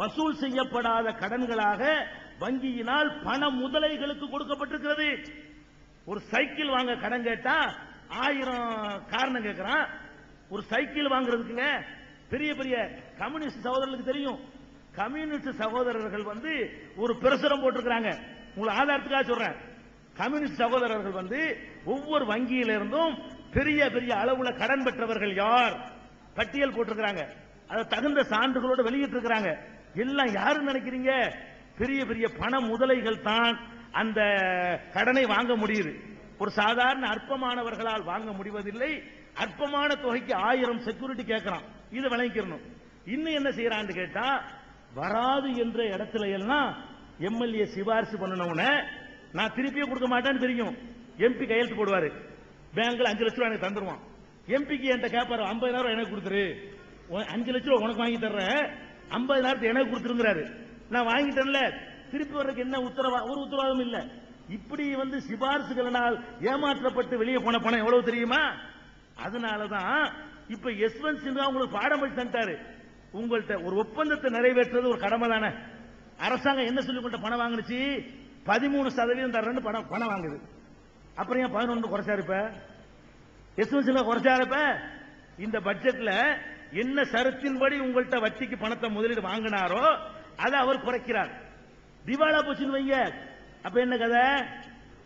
வசூல் செய்யப்படாத கடன்களாக வங்கியினால் பண முதலைகளுக்கு கொடுக்கப்பட்டிருக்கிறது. ஒரு சைக்கிள் வாங்க கடன் கேட்டா ஆயிரம் காரணம் கேட்கிறான் ஒரு சைக்கிள் வாங்குறதுக்குங்க பெரிய பெரிய கம்யூனிஸ்ட் சகோதரர்களுக்கு தெரியும். கம்யூனிஸ்ட் சகோதரர்கள் வந்து ஒரு பிரசுரம் போட்டிருக்கிறாங்க. உங்களை ஆதாரத்துக்காக சொல்றேன். கம்யூனிஸ்ட் சகோதரர்கள் வந்து ஒவ்வொரு வங்கியில இருந்தும் பெரிய பெரிய அளவுல கடன் பெற்றவர்கள் யார்? பட்டியல் போட்டிருக்கிறாங்க. அதை தகுந்த சான்றுகளோடு வெளியிட்டிருக்கிறாங்க. எல்லாம் யாரு நினைக்கிறீங்க? பெரிய பெரிய பண முதலைகள் தான் அந்த கடனை வாங்க முடியுது. ஒரு சாதாரண அற்பமானவர்களால் வாங்க முடிவதில்லை. அற்பமான தொகைக்கு ஆயிரம் செக்யூரிட்டி கேட்கிறான். இதை விளங்கிக்கணும். இன்னும் என்ன செய்யறான்னு கேட்டா வராது என்ற இடத்துல எல்லாம் எம்எல்ஏ சிபாரிசு பண்ணனவன நான் திருப்பியே கொடுக்க மாட்டேன்னு தெரியும். எம்பி கையெழுத்து போடுவாரு. பேங்க்ல அஞ்சு லட்ச எனக்கு தந்துருவான். எம்பிக்கு என்கிட்ட கேட்பாரு ஐம்பதாயிரம் எனக்கு கொடுத்துரு. அஞ்சு லட்ச ரூபா உனக்கு வாங்கி தர்றேன். ஐம்பதாயிரத்தை எனக்கு கொடுத்துருங்கிறாரு நான் வாங்கிட்டேன்ல. திருப்பி வர்றதுக்கு என்ன உத்தரவா ஒரு உத்தரவாதம் இல்ல. இப்படி வந்து சிபாரிசுகளினால் ஏமாற்றப்பட்டு வெளியே போன பணம் எவ்வளவு தெரியுமா? அதனாலதான் இப்ப யஸ்வந்த் சின்ஹா உங்களுக்கு பாடம் படிச்சு தந்துட்டாரு. உங்கள்ட்ட ஒரு ஒப்பந்தத்தை நிறைவேற்றுறது ஒரு கடமை தானே. அரசாங்கம் என்ன சொல்லி உங்கள்ட்ட பணம் வாங்கினுச்சு? பதிமூணு சதவீதம் தர்றேன்னு பணம் பணம் வாங்குது. அப்புறம் ஏன் பதினொன்று குறைச்சாரு இருப்ப யஸ்வந்த் சின்ஹா குறைச்சாரு இருப்ப இந்த பட்ஜெட்ல என்ன சரத்தின்படி உங்கள்கிட்ட வட்டிக்கு பணத்தை முதலீடு வாங்கினாரோ அதை அவர் குறைக்கிறார். திவாலா போச்சுன்னு வைங்க. அப்ப என்ன கதை?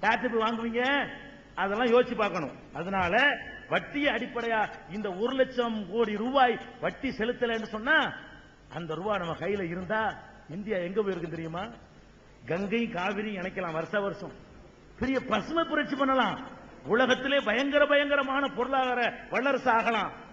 டாக்டர் போய் வாங்குவீங்க? அதெல்லாம் யோசிச்சு பார்க்கணும். அதனால வட்டியை அடிப்படையா இந்த ஒரு லட்சம் கோடி ரூபாய் வட்டி செலுத்தலைன்னு சொன்னா அந்த ரூபாய் நம்ம கையில இருந்தா இந்தியா எங்க போயிருக்கு தெரியுமா? கங்கை காவிரி இணைக்கலாம் வருஷ வருஷம். பெரிய பசுமை புரட்சி பண்ணலாம். உலகத்திலே பயங்கர பயங்கரமான பொருளாதார வல்லரசு ஆகலாம்.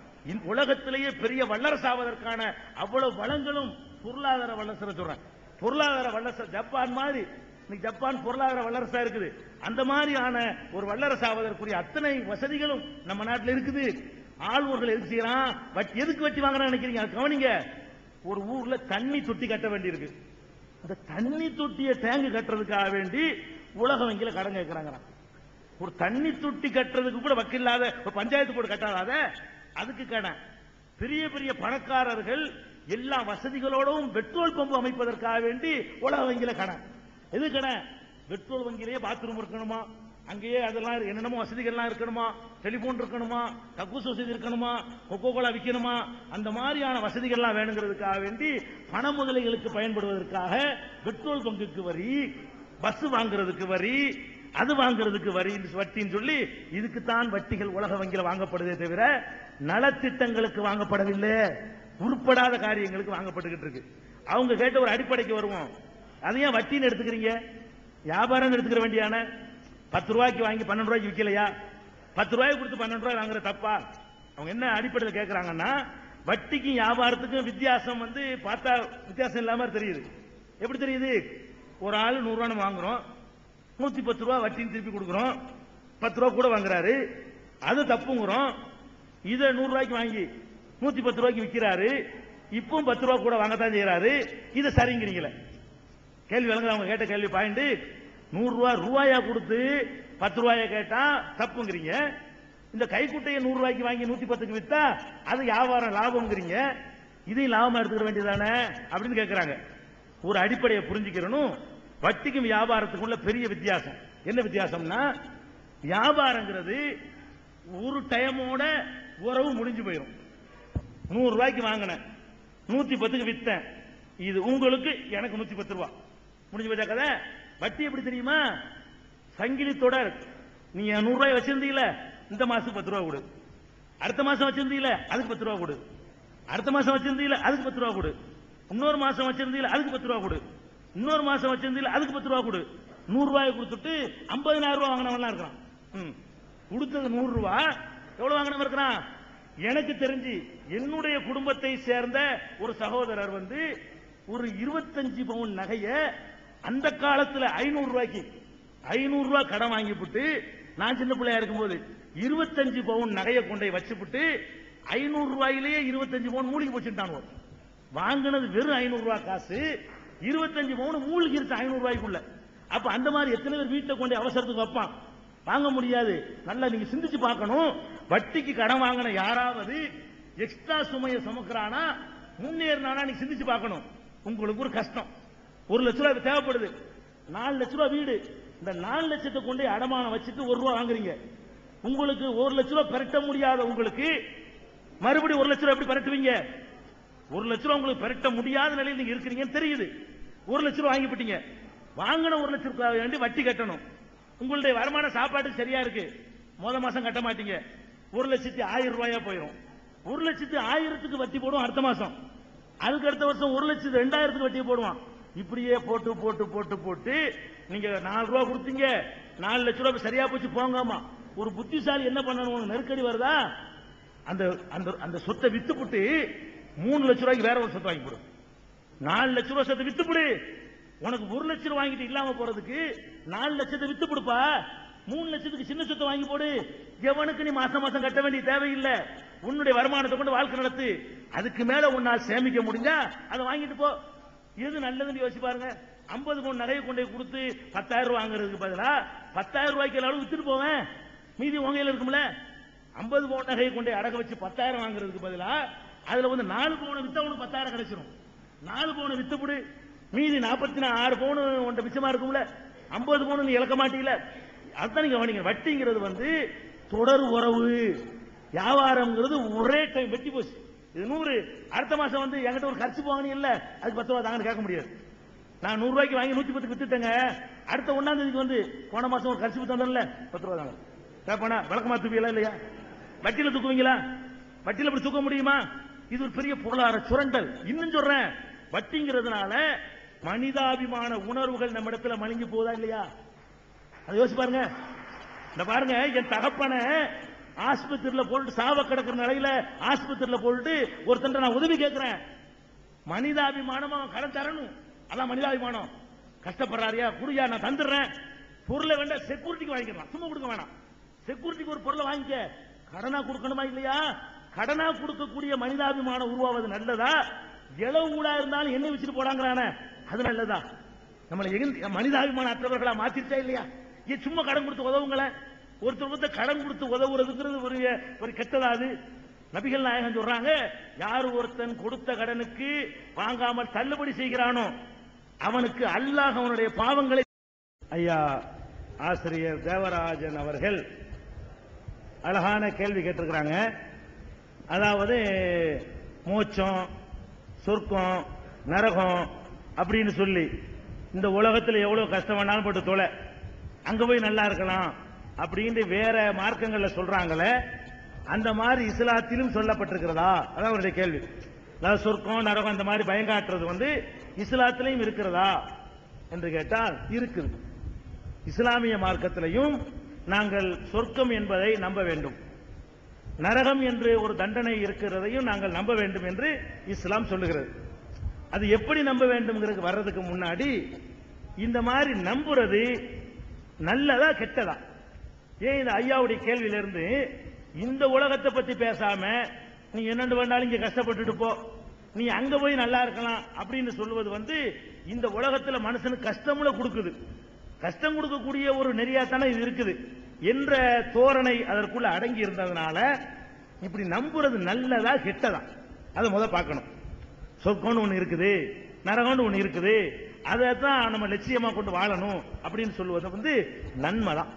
உலகத்திலேயே பெரிய வல்லரசாவதற்கான அவ்வளவு வளங்களும் பொருளாதார வல்லரசு சொல்றேன் பொருளாதார வல்லரசு ஜப்பான் மாதிரி. இன்னைக்கு ஜப்பான் பொருளாதார வல்லரசா இருக்குது. அந்த மாதிரியான ஒரு வல்லரசாவதற்குரிய அத்தனை வசதிகளும் நம்ம நாட்டில் இருக்குது. ஆளுநர்கள் எதுக்கு செய்யறான்? வட்டி எதுக்கு வட்டி வாங்குறான்னு நினைக்கிறீங்க? கவனிங்க. ஒரு ஊர்ல தண்ணி தொட்டி கட்ட வேண்டியிருக்கு. அந்த தண்ணி தொட்டியை டேங்கு கட்டுறதுக்காக வேண்டி உலக வங்கியில கடன் கேட்கிறாங்க ஒரு தண்ணி தொட்டி கட்டுறதுக்கு கூட வக்கில்லாத ஒரு பஞ்சாயத்து கூட கட்டாத அதுக்கு கடன் பெரிய பெரிய பணக்காரர்கள் எல்லா வசதிகளோடும் பெட்ரோல் பம்பு அமைப்பதற்காக வேண்டி உலக வங்கியில கடன் எது கடன் பெட்ரோல் வங்கியிலேயே பாத்ரூம் இருக்கணுமா? அங்கேயே அதெல்லாம் என்னென்னமோ வசதிகள்லாம் இருக்கணுமா? டெலிபோன் இருக்கணுமா? கக்கூஸ் வசதி இருக்கணுமா? கொக்கோ கோலா விற்கணுமா அந்த மாதிரியான வசதிகள்லாம் வேணுங்கிறதுக்காக வேண்டி பண முதலைகளுக்கு பயன்படுவதற்காக பெட்ரோல் பங்குக்கு வரி பஸ் வாங்குறதுக்கு வரி அது வாங்குறதுக்கு வரி வட்டின்னு சொல்லி இதுக்குத்தான் வட்டிகள் உலக வங்கியில் வாங்கப்படுதே தவிர நலத்திட்டங்களுக்கு வாங்கப்படவில்லை. உருப்படாத காரியங்களுக்கு வாங்கப்பட்டுக்கிட்டு இருக்கு. அவங்க கேட்ட ஒரு அடிப்படைக்கு வருவோம். அதை ஏன் வட்டின்னு எடுத்துக்கிறீங்க? வியாபாரம் எடுத்துக்கிற வேண்டியான பத்து ரூபாய்க்கு வாங்கி பன்னெண்டு ரூபாய்க்கு விற்கலையா பத்து ரூபாய்க்கு கொடுத்து பன்னெண்டு ரூபாய் வாங்குற தப்பா? அவங்க என்ன அடிப்படையில் கேட்கறாங்கன்னா வட்டிக்கும் வியாபாரத்துக்கும் வித்தியாசம் வந்து பார்த்தா வித்தியாசம் இல்லாம தெரியுது. எப்படி தெரியுது? ஒரு ஆள் நூறு வாங்குறோம். நூத்தி பத்து ரூபா வட்டின்னு திருப்பி கொடுக்குறோம். பத்து ரூபா கூட வாங்குறாரு. அது தப்புங்கிறோம். இதை நூறு ரூபாய்க்கு வாங்கி நூத்தி பத்து ரூபாய்க்கு விற்கிறாரு இப்பவும் பத்து ரூபா கூட வாங்கத்தான் செய்யறாரு இதை சரிங்கிறீங்களே. கேள்வி விளங்குற அவங்க கேட்ட கேள்வி பாயிண்ட் நூறு ரூபாய் ரூபாயா கொடுத்து பத்து ரூபாய கேட்டா தப்புங்கிறீங்க. இந்த கைக்குட்டையை நூறு ரூபாய்க்கு வாங்கி நூத்தி பத்துக்கு வித்தா அது வியாபாரம் லாபம்ங்கிறீங்க. இதையும் லாபமா எடுத்துக்கிற வேண்டியதானே அப்படின்னு கேட்கிறாங்க ஒரு அடிப்படையை புரிஞ்சுக்கிறணும். வட்டிக்கும் வியாபாரத்துக்கும் உள்ள பெரிய வித்தியாசம். என்ன வித்தியாசம்னா வியாபாரங்கிறது ஒரு டைமோட உறவு முடிஞ்சு போயிடும் நூறு ரூபாய்க்கு வாங்கினேன். நூத்தி பத்துக்கு வித்தேன். இது உங்களுக்கு எனக்கு நூத்தி பத்து ரூபா. முடிஞ்சு போச்சா கதை? வட்டி எப்படி தெரியுமா? சங்கிலி தொடர் நீ நூறு ரூபாய் வச்சிருந்தீங்கள இந்த மாசம் பத்து ரூபா கொடு. அடுத்த மாசம் வச்சிருந்தீங்கள அதுக்கு பத்து ரூபா கொடு. அடுத்த மாசம் வச்சிருந்தீங்கள அதுக்கு பத்து ரூபா கொடு. இன்னொரு மாசம் வச்சிருந்தீங்கள அதுக்கு பத்து ரூபா கொடு. இன்னொரு மாசம் வச்சிருந்தீங்க அதுக்கு பத்து ரூபா கொடு. நூறு ரூபாய் கொடுத்துட்டு ஐம்பதினாயிரம் ரூபாய் வாங்கினவன்லாம் இருக்கிறான். ம். கொடுத்தது நூறு ரூபாய் எவ்வளவு வாங்கினவன் இருக்கிறான்? எனக்கு தெரிஞ்சு என்னுடைய குடும்பத்தை சேர்ந்த ஒரு சகோதரர் வந்து ஒரு இருபத்தஞ்சு பவுன் நகைய அந்த காலத்துல ஐநூறு ரூபாய்க்கு ஐநூறு ரூபாய் கடன் வாங்கிவிட்டு நான் சின்ன பிள்ளையா இருக்கும்போது இருபத்தஞ்சு பவுன் நகையை கொண்டு போய் வச்சுப்புட்டு ஐநூறு ரூபாயிலேயே இருபத்தஞ்சு பவுன் மூழ்கி போச்சுட்டான் வாங்கினது வெறும் ஐநூறு ரூபாய் காசு இருபத்தஞ்சு பவுன் மூழ்கி இருக்கு ஐநூறு ரூபாய்க்குள்ள. அப்ப அந்த மாதிரி எத்தனை பேர் வீட்டை கொண்டு அவசரத்துக்கு வைப்பான்? வாங்க முடியாது. நல்லா நீங்க சிந்திச்சு பார்க்கணும். வட்டிக்கு கடன் வாங்கின யாராவது எக்ஸ்ட்ரா சுமையை சுமக்கிறானா? முன்னேறினானா? நீங்க சிந்திச்சு பார்க்கணும். உங்களுக்கு ஒரு கஷ்டம். ஒரு லட்ச ரூபாய் தேவைப்படுது. நாலு லட்ச ரூபாய் வீடு. இந்த நாலு லட்சத்தை கொண்டு அடமானம் வச்சுட்டு ஒரு ரூபா வாங்குறீங்க. உங்களுக்கு ஒரு லட்ச ரூபாய் பெரட்ட முடியாத உங்களுக்கு மறுபடியும் ஒரு லட்ச ரூபாய் எப்படி பெரட்டுவீங்க? ஒரு லட்ச ரூபாய் உங்களுக்கு பெரட்ட முடியாத நிலையில் நீங்க இருக்கிறீங்கன்னு தெரியுது. ஒரு லட்ச ரூபாய் வாங்கிவிட்டீங்க. வாங்கின ஒரு லட்ச ரூபாய் வேண்டி வட்டி கட்டணும். உங்களுடைய வருமான சாப்பாடு சரியா இருக்கு. முத மாசம் கட்ட மாட்டீங்க. ஒரு லட்சத்தி ஆயிரம் ரூபாயா போயிடும் ஒரு லட்சத்தி ஆயிரத்துக்கு வட்டி போடுவோம் அடுத்த மாசம். அதுக்கு அடுத்த வருஷம் ஒரு லட்சத்து ரெண்டாயிரத்துக்கு வட்டி போடுவான். இப்படியே போட்டு போட்டு போட்டு போட்டு நீங்க நாலு ரூபா கொடுத்தீங்க. நாலு லட்ச ரூபாய் சரியா போச்சு போங்காமா. ஒரு புத்திசாலி என்ன பண்ணணும்? நெருக்கடி வருதா? அந்த அந்த அந்த சொத்தை வித்துப்புட்டு மூணு லட்ச ரூபாய்க்கு வேற ஒரு சொத்து வாங்கி போடும் நாலு லட்ச ரூபாய் சொத்தை வித்துப்புடு உனக்கு ஒரு லட்ச ரூபாய் வாங்கிட்டு இல்லாம போறதுக்கு நாலு லட்சத்தை வித்து கொடுப்பா. மூணு லட்சத்துக்கு சின்ன சொத்தை வாங்கி போடு. எவனுக்கு நீ மாசம் மாசம் கட்ட வேண்டிய தேவையில்லை. உன்னுடைய வருமானத்தை கொண்டு வாழ்க்கை நடத்து. அதுக்கு மேல உன்னால் சேமிக்க முடிஞ்சா அதை வாங்கிட்டு போ. எது நல்லதுன்னு யோசிச்சு பாருங்க. ஐம்பது பவுன் நகையை கொண்டு கொடுத்து பத்தாயிரம் ரூபாய் வாங்குறதுக்கு பதிலா பத்தாயிரம் ரூபாய்க்கு எல்லாரும் வித்துட்டு போவேன். மீதி உங்கையில் இருக்கும்ல? ஐம்பது பவுன் நகையை கொண்டு அடக்க அடக வச்சு பத்தாயிரம் வாங்குறதுக்கு பதிலா அதுல வந்து நாலு பவுனை வித்தா பத்தாயிரம் கிடைச்சிரும். நாலு பவுனை வித்துப்புடு மீதி நாற்பத்தி ஆறு பவுன் உன்ட்ட மிச்சமா இருக்கும்ல. ஐம்பது பவுன் நீ இழக்க மாட்டீங்கள? அதுதான் நீங்க கவனிங்க வட்டிங்கிறது வந்து தொடர் உறவு. வியாபாரம்ங்கிறது ஒரே டைம் வெட்டி போச்சு. இது நூறு. அடுத்த மாசம் வந்து என்கிட்ட ஒரு கரிசி போவாங்கன்னு இல்ல. அதுக்கு பத்து ரூபா தாங்கன்னு கேட்க முடியாது. நான் நூறு ரூபாய்க்கு வாங்கி நூத்தி பத்து வித்துட்டேங்க. அடுத்த ஒன்னாம் தேதிக்கு வந்து போன மாசம் ஒரு கரிசி தந்தல பத்து ரூபா தாங்க. கேட்பானா விளக்கமா தூக்குவீங்களா இல்லையா? வட்டியில தூக்குவீங்களா? வட்டியில இப்படி தூக்க முடியுமா? இது ஒரு பெரிய பொருளாதார சுரண்டல். இன்னும் சொல்றேன். வட்டிங்கிறதுனால மனிதாபிமான உணர்வுகள் நம்ம இடத்துல மலிஞ்சு போதா இல்லையா? அதை யோசிச்சு பாருங்க. இந்த பாருங்க என் தகப்பனை ஆஸ்பத்திரியில போட்டு சாவ கிடக்கிற நிலையில ஆஸ்பத்திரியில போட்டு ஒருத்தன் நான் உதவி கேட்கிறேன் மனிதாபிமானம் அவன் கடன் தரணும். அதான் மனிதாபிமானம். கஷ்டப்படுறாரியா? குடியா நான் தந்துடுறேன். பொருளை வேண்டாம் செக்யூரிட்டிக்கு வாங்கிக்கலாம். சும்மா கொடுக்க வேணாம். செக்யூரிட்டிக்கு ஒரு பொருளை வாங்கிக்க. கடனா கொடுக்கணுமா இல்லையா? கடனா கொடுக்கக்கூடிய மனிதாபிமானம் உருவாவது நல்லதா? எளவு ஊடா இருந்தாலும் என்ன வச்சுட்டு போடாங்கிறானே. அது நல்லதா? நம்மளை மனிதாபிமான அற்றவர்களா மாத்திருச்சா இல்லையா? ஏன் சும்மா கடன் கொடுத்து உதவுங்களேன் ஒருத்தர் ஒருத்தர் கடன் கொடுத்து உதவுறதுங்கிறது ஒரு ஒரு கெட்டதா அது? நபிகள் நாயகம் சொல்றாங்க யார் ஒருத்தன் கொடுத்த கடனுக்கு வாங்காமல் தள்ளுபடி செய்கிறானோ அவனுக்கு அல்லாஹ் அவனுடைய பாவங்களை ஐயா ஆசிரியர் தேவராஜன் அவர்கள் அழகான கேள்வி கேட்டிருக்கிறாங்க. அதாவது மோச்சம் சொர்க்கம் நரகம் அப்படின்னு சொல்லி இந்த உலகத்தில் எவ்வளவு கஷ்டம் வேணாலும் போட்டு தொலை. அங்க போய் நல்லா இருக்கலாம் அப்படின்னு வேற மார்க்கங்கள்ல சொல்றாங்களே அந்த மாதிரி இஸ்லாத்திலும் சொல்லப்பட்டிருக்கிறதா? அதான் அவருடைய கேள்வி. அதாவது சொர்க்கம் நரகம் அந்த மாதிரி பயங்காட்டுறது வந்து இஸ்லாத்திலையும் இருக்கிறதா என்று கேட்டால் இருக்குது. இஸ்லாமிய மார்க்கத்திலையும் நாங்கள் சொர்க்கம் என்பதை நம்ப வேண்டும். நரகம் என்று ஒரு தண்டனை இருக்கிறதையும் நாங்கள் நம்ப வேண்டும் என்று இஸ்லாம் சொல்லுகிறது. அது எப்படி நம்ப வேண்டும்ங்கிறது வர்றதுக்கு முன்னாடி இந்த மாதிரி நம்புறது நல்லதா கெட்டதா? ஏன் இந்த ஐயாவுடைய கேள்வியிலிருந்து இந்த உலகத்தை பத்தி பேசாம நீ என்னண்டு வேண்டாலும் இங்க கஷ்டப்பட்டுட்டு போ நீ அங்க போய் நல்லா இருக்கலாம் அப்படின்னு சொல்லுவது வந்து இந்த உலகத்துல மனுஷனுக்கு கஷ்டமுல கொடுக்குது. கஷ்டம் கொடுக்கக்கூடிய ஒரு நெறியாத்தானே இது இருக்குது. என்ற தோரணை அதற்குள்ள அடங்கி இருந்ததுனால இப்படி நம்புறது நல்லதா கெட்டதா? அதை முத பார்க்கணும். சொர்க்கம்னு ஒன்று இருக்குது நரகம்னு ஒன்று இருக்குது. அதை தான் நம்ம லட்சியமா கொண்டு வாழணும் அப்படின்னு சொல்லுவது வந்து நன்மை தான்.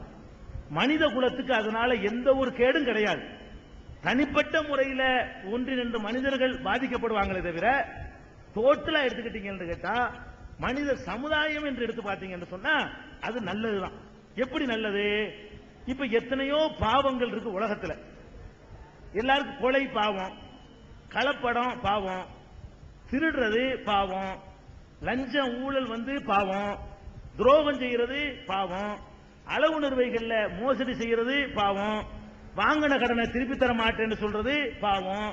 மனித குலத்துக்கு அதனால எந்த ஒரு கேடும் கிடையாது. தனிப்பட்ட முறையில ஒன்றிரண்டு மனிதர்கள் பாதிக்கப்படுவாங்களே தவிர டோட்டலா எடுத்துக்கிட்டீங்கன்னு கேட்டா மனித சமுதாயம் என்று எடுத்து பார்த்தீங்கன்னு சொன்னா அது நல்லதுதான். எப்படி நல்லது? இப்ப எத்தனையோ பாவங்கள் இருக்கு உலகத்துல. எல்லாருக்கும் கொலை பாவம் கலப்படம் பாவம் திருடுறது பாவம் லஞ்சம் ஊழல் வந்து பாவம் துரோகம் செய்யறது பாவம் அளவு நிர்வைகள்ல மோசடி செய்யறது பாவம் வாங்கின கடனை திருப்பி தர மாட்டேன்னு சொல்றது பாவம்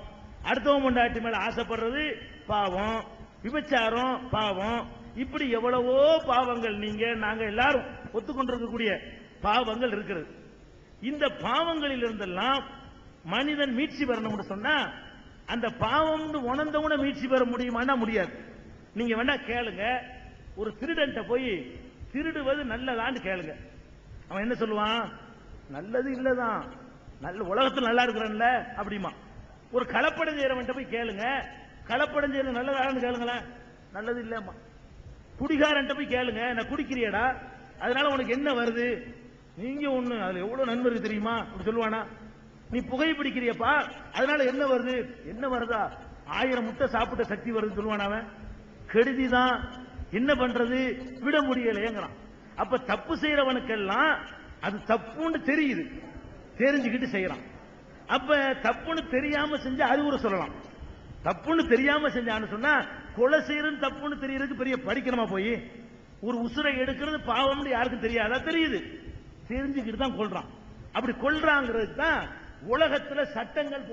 அடுத்தவன் கொண்டாட்டி மேல ஆசைப்படுறது பாவம் விபச்சாரம் பாவம். இப்படி எவ்வளவோ பாவங்கள் நீங்க நாங்க எல்லாரும் ஒத்துக்கொண்டிருக்கக்கூடிய பாவங்கள் இருக்கிறது. இந்த பாவங்களில் இருந்தெல்லாம் மனிதன் மீட்சி பெறணும்னு சொன்னா அந்த பாவம் உணர்ந்தவன மீட்சி பெற முடியுமான்னா முடியாது. நீங்க வேணா கேளுங்க. ஒரு திருடன்ட்ட போய் திருடுவது நல்லதான்னு கேளுங்க. அவன் என்ன சொல்லுவான்? நல்லது இல்லதான். நல்ல உலகத்தில் நல்லா இருக்கிறன்ல அப்படிமா. ஒரு கலப்படம் செய்யறவன்ட்ட போய் கேளுங்க. கலப்படம் செய்யறது நல்லதான்னு கேளுங்களேன். நல்லது இல்லம்மா. குடிகாரன்ட்ட போய் கேளுங்க. நான் குடிக்கிறியடா? அதனால உனக்கு என்ன வருது? நீங்க ஒண்ணு அதுல எவ்வளவு நன்மை இருக்கு தெரியுமா? அப்படி சொல்லுவானா. நீ புகை பிடிக்கிறியப்பா அதனால என்ன வருது? என்ன வருதா? ஆயிரம் முட்டை சாப்பிட்ட சக்தி வருதுன்னு சொல்லுவான் அவன். கெடுதி தான் என்ன பண்றது? விட முடியலையேங்கிறான். அப்ப தப்பு செய்யறவனுக்கெல்லாம் அது தப்புன்னு தெரியுது. தெரிஞ்சுக்கிட்டு செய்யறான். அப்ப தப்புன்னு தெரியாம செஞ்சா அறிவுரை சொல்லலாம். தப்புன்னு தெரியாம செஞ்சான்னு சொன்னா கொலை செய்யறது தப்புன்னு தெரியறதுக்கு பெரிய படிக்கணுமா போய்? ஒரு உசுரை எடுக்கிறது பாவம்னு யாருக்கும் தெரியாதா? தெரியுது. தெரிஞ்சுக்கிட்டு தான் கொள்றான் அப்படி கொள்றாங்கிறது தான் உலகத்துல சட்டங்கள்